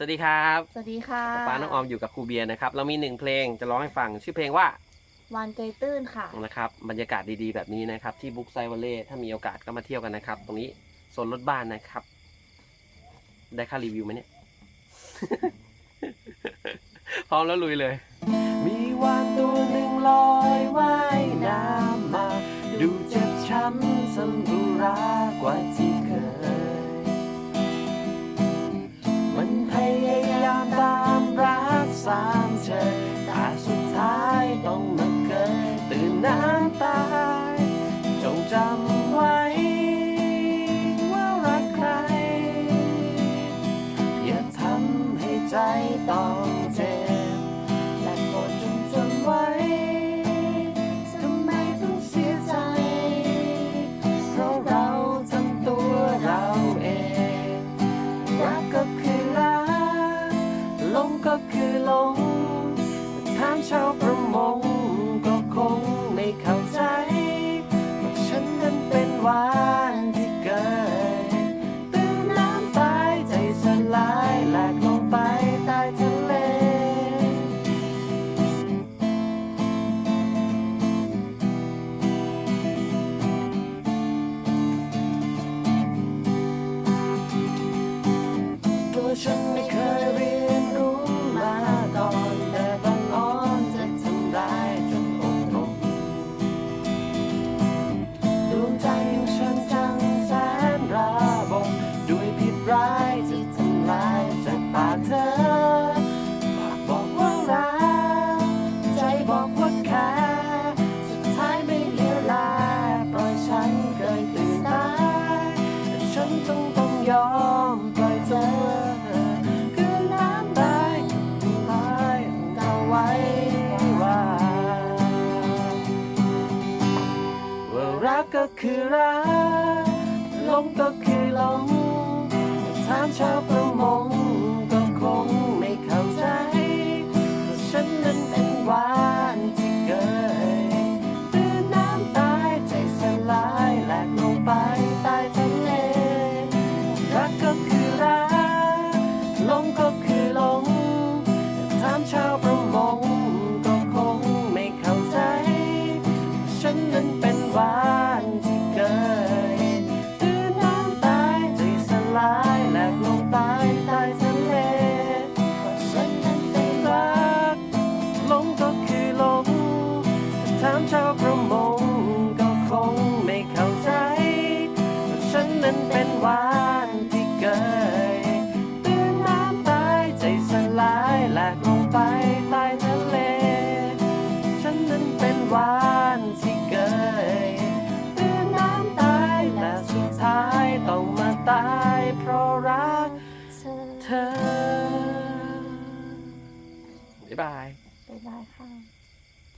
สวัสดีครับสวัสดีค่ะป้าน้องออมอยู่กับครูเบียร์นะครับ เรามีหนึ่งเพลงจะร้องให้ฟังชื่อเพลงว่าวานเกยตื้นค่ะนะครับบรรยากาศดีๆแบบนี้นะครับ ที่บุ๊กไซวัลเล่ถ้ามีโอกาสก็มาเที่ยวกันนะครับ ตรงนี้โซนรถบ้านนะครับ ได้ค่ารีวิวไหมเนี่ย พร้อมแล้วลุยเลย มีวานตัวหนึ่งลอยว่ายน้ำมา ดูเจ็บช้ำสัมบุรากว่าที่ ใจต้องเจ็บและกดจนจนไว้ทำไมต้องเสียใจ เพราะเราทำตัวเราเองรักก็คือรักหลงก็คือหลงถามชาวประมง ก็คือรักหลงก็คือหลงถามชาวประ ลงถามชาวประมงก็คงไม่เข้าใจว่าฉันนั้นเป็นวานที่เกิดตื่นน้ำตายใจสลายแหลกลงไปใต้ทะเล ฉันนั้นเป็นวานที่เกิดตื่นน้ำตายแต่สุดท้ายต้องมาตายเพราะรักเธอเธอบ๊ายบาย บ๊ายบายค่ะ